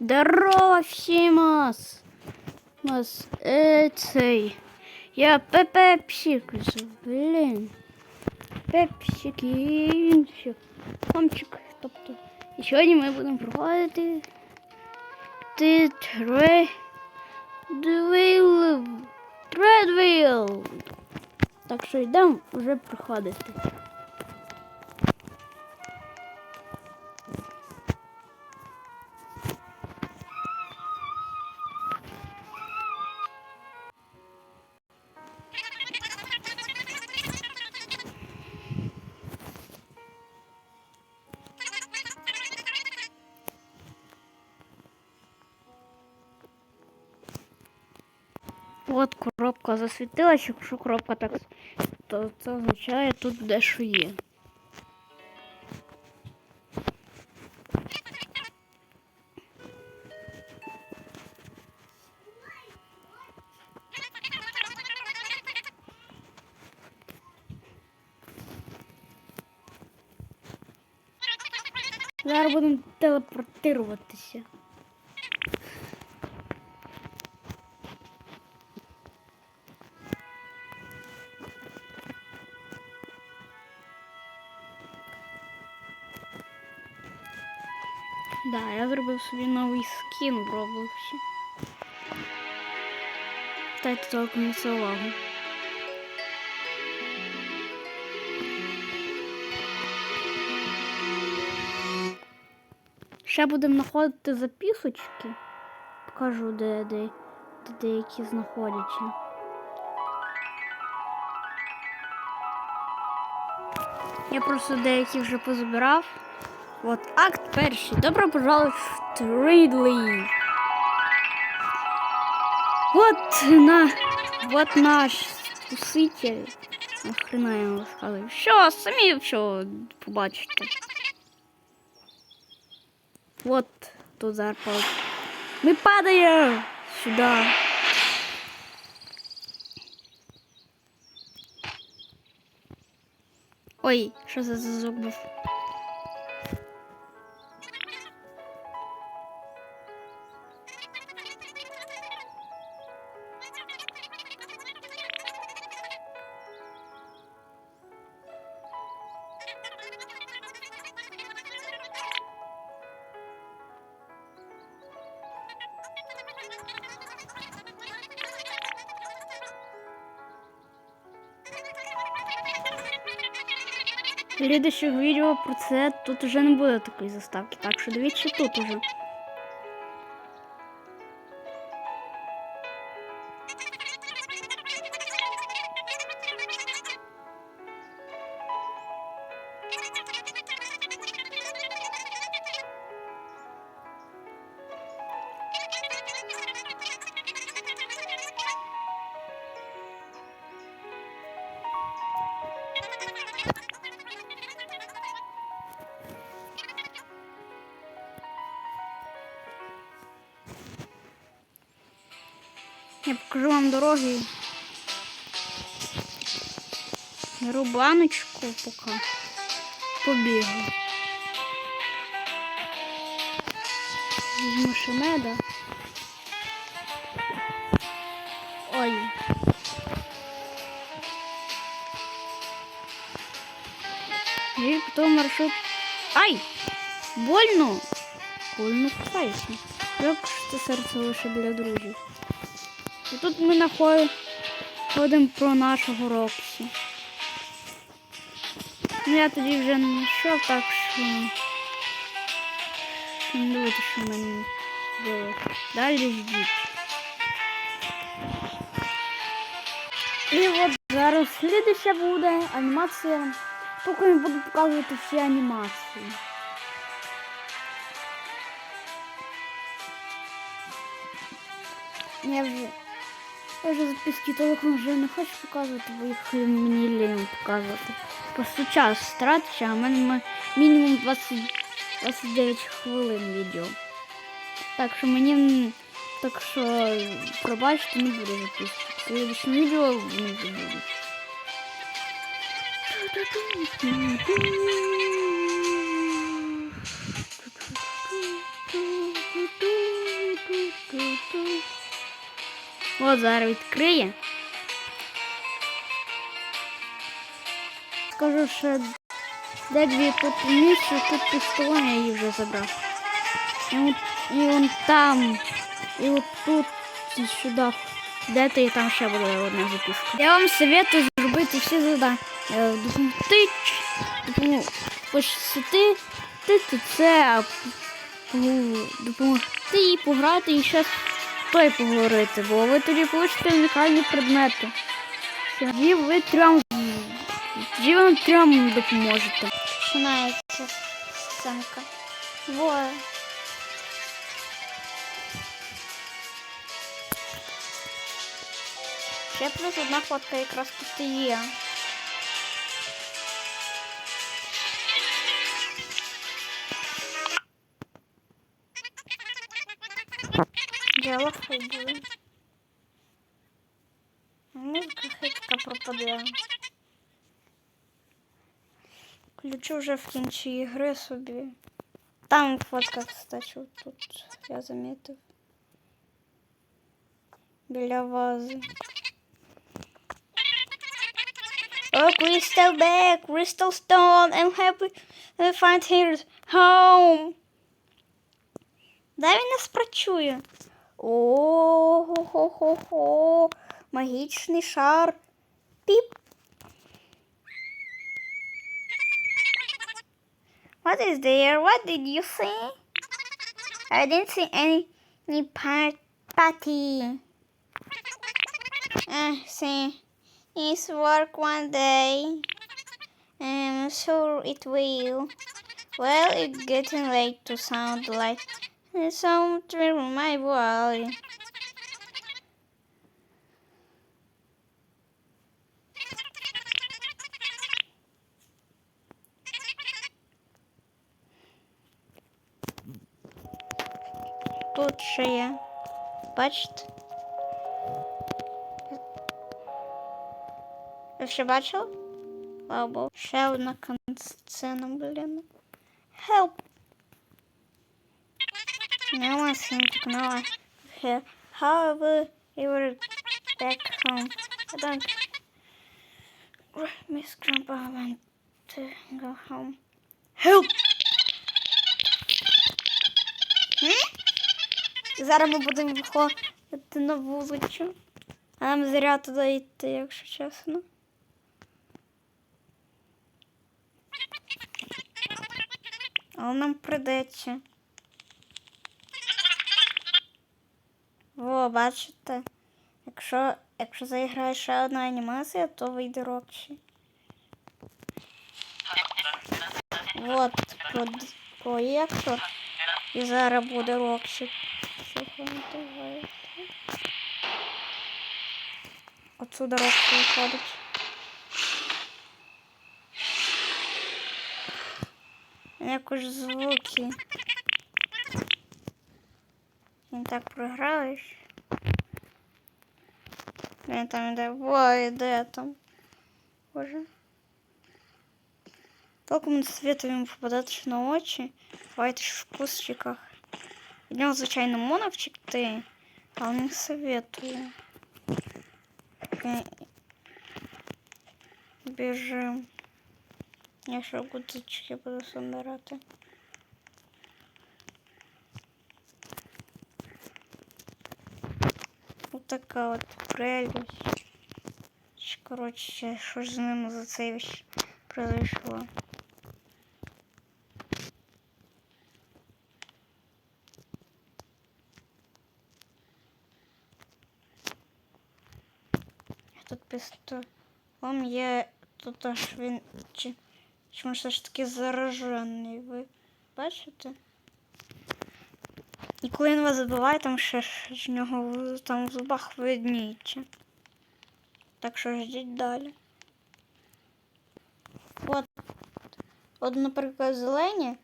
Здорово всім вас! Вас е, цей. Я Пепепсик. Блін. Пепсик і він ще Хомчик. Тобто. І сьогодні ми будемо проходити ти тре Двіл. Тредвіл. Так що йдемо вже проходити. От коробка засвітилась, якщо коробка так, то це означає тут дещо є. Зараз будемо телепортуватися. Собі новий скін в Роблоксі. Дайте толком на це увагу. Ще будемо знаходити записочки. Покажу, де, де, де деякі знаходяться. Я просто деякі вже позабирав. Вот акт перший. Добро пожаловать в Тридли. Вот на... Вот наш спаситель. Нахрена я вам розказую. Що, самі все побачите. Вот тут зараз пал- Ми падаємо сюди. Ой, що за звук? Слідуючого відео про це тут уже не буде такої заставки, так що дивіться тут уже. Я покажу вам дороги. Беру баночку поки. Побігу. Візьму. Ой. І потім маршрут. Ай! Больно! Больно купаюся. Як це серце лише для друзів. І тут ми находимо про нашого Роксі. Ну я тоді вже не йшов, так що не дивити, що мені робити. Далі ждіть. І от зараз слідуюча буде анімація. Поки я буду показувати всі анімації. Я вже я вже записки телефон вже не хочу показувати, бо їх мені лінь показувати. Просто час стратиться, а в мене мінімум 20, 29 хвилин відео. Так що мені так що пробачте, не буду записувати. Слідчим відео не забудуть. От зараз відкриє. Скажу, що де дві тут тут пістолет, я її вже забрав. І от, і он там, і от тут, і сюди. Де ти і там ще буде одна записка. Я вам советую зробити всі задання. Е, Допомогти, ч- допомогти, ти це, допомогти їй пограти і з той поговорити, бо ви тоді получите унікальні предмети. Тоді ви трьом, тоді вам трьом допоможете. Починається сценка. Двоє. Ще плюс одна фотка якраз тут є. Діалог хай буде. Музика хай така пропаде. Включу вже в кінці ігри собі. Там фотка, кстати, тут я замітив. Біля вази. Oh, Crystal Bag, Crystal Stone, I'm happy to find here home. Дай він нас працює. О-хо-хо-хо. Магічний шар. Піп. What is there? What did you see? I didn't see any, any part, patty. Uh, see. It's work one day. I'm sure it will. Well, it's getting late to sound like something in my body. Тут ще є. Бачите? Ви ще бачили? Слава Богу. Ще одна сцена, блін. Help! No to know here. However, he were back home. I don't. Miss Grandpa I want to go home. Help! Hm? Зараз ми будемо виходити на вулицю. А нам зря туди йти, якщо чесно. Але нам придеться. О, бачите? Якщо, якщо заіграє ще одна анімація, то вийде Рокчі. От проєктор. І зараз буде називається? Отсюда Рокчі виходить. Якось звуки. Він так програєш. Він там іде. Ой, де там? Боже. Толком світу йому попадати на очі. Бувайте ж в кустчиках. Від нього, звичайно, можна вчекти, але не советую. Біжим. Якщо гудзички буду собирати. Така от прелість. Чи, Коротше, що ж з ними за віч произошло. Тут пістолом є тут аж він чи, чому ж таки заражений. Ви бачите? І коли він вас забиває, там ще з нього там в зубах видніється. Так що ждіть далі. От, от, наприклад, зелені.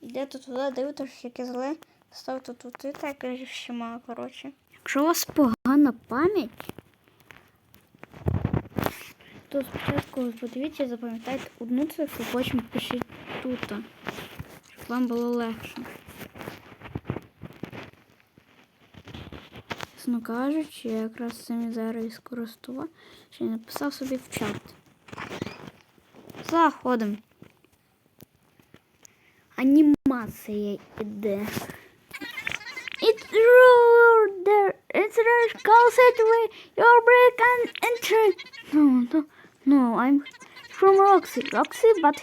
Йдете туди, дивитесь, яке зеле. Ставте тут і так і всіма, коротше. Якщо у вас погана пам'ять, то спочатку подивіться, запам'ятайте одну цифру, потім пишіть тут, щоб вам було легше. Чесно кажучи, я якраз цим зараз і скористував, я написав собі в чат. Заходимо. Анімація іде. It's rude. It's rude. Away. Your break and enter. No, no, no. I'm from Roxy. Roxy, but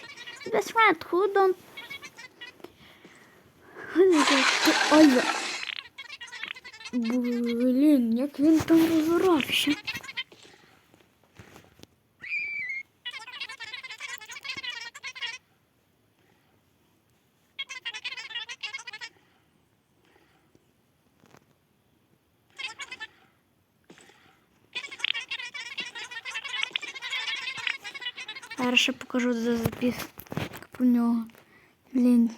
best friend who don't. Ой, блін, як він там розорався. Зараз ще покажу за записку про нього. Блін.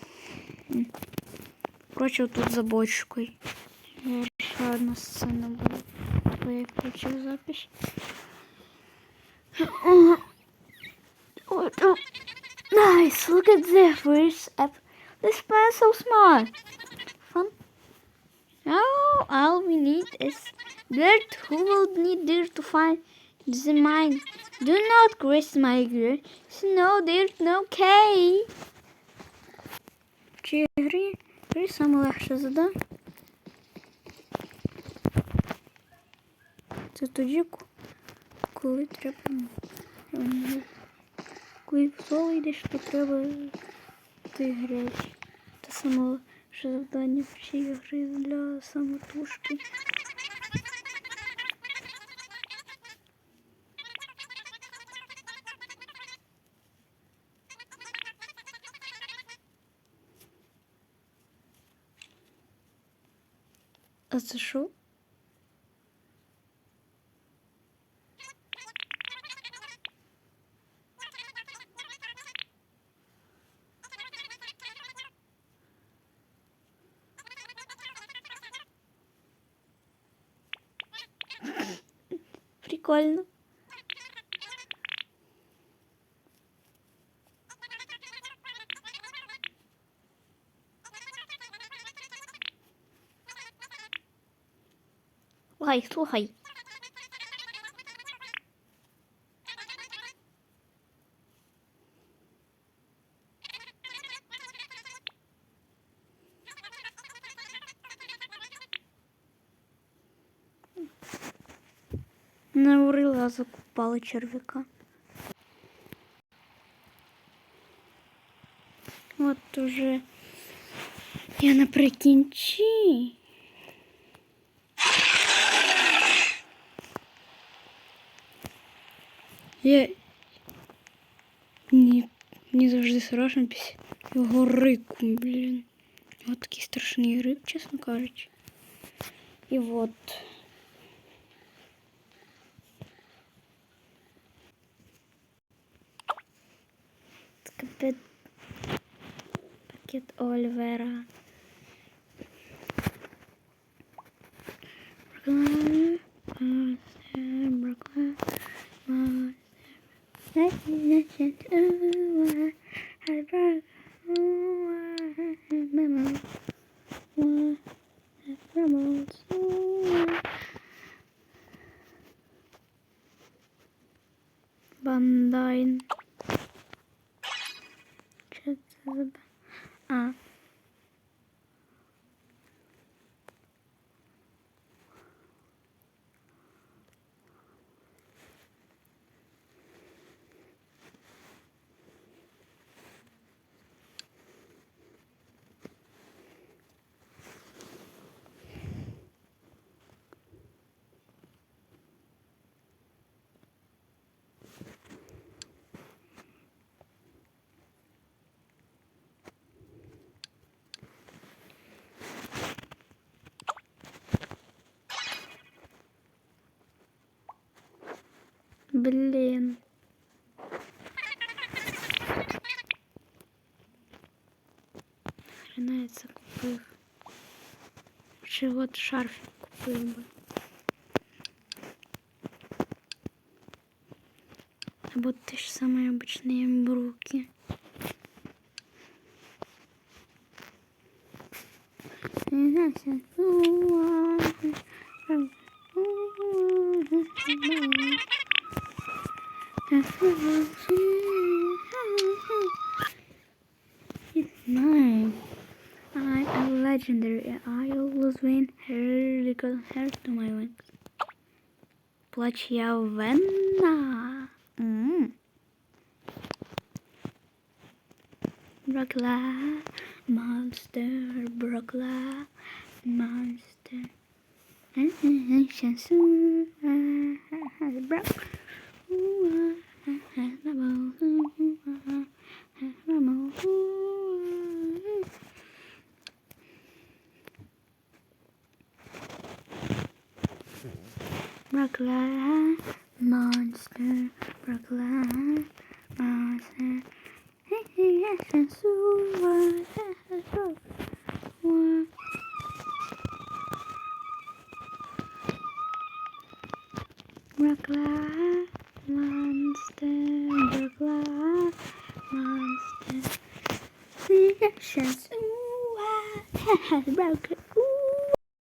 Коротше, тут за бочкою. Зараз ще одна сцена буде. Бо я включив запись. О, о, о. Nice, look at this first app. This man is so smart. Fun. Now all we need is dirt. Who will need dirt to find the mine? Do not grace my girl. No dirt, no K. В цій грі, грі саме легше зада. Це тоді, коли треба. Коли в йдеш, то треба ти грязь. Те саме легше завдання в цій грі для самотужки. А це що? Прикольно. Слухай, слухай. Не урила, а закупали черв'яка. От уже я наприкінці. Я не, не завжди страшно після його рику, блін. От такий страшний рик, чесно кажучи. І от. Скапет... Пакет Оливера. Brooklyn, Блін. Хрена я це купив. Чи от шарфик купив би. Або те ж саме обичні бруки. It's mine. I am legendary. I always win her because hair to my wings. Plachiavenna. Mm. Brockla, monster, Brockla, monster. Chanson, Brock. Brooklyn monster, Brooklyn monster. Hey, yes, and so I, so super. Brooklyn. Congratulations. Ooh, ah. Broken.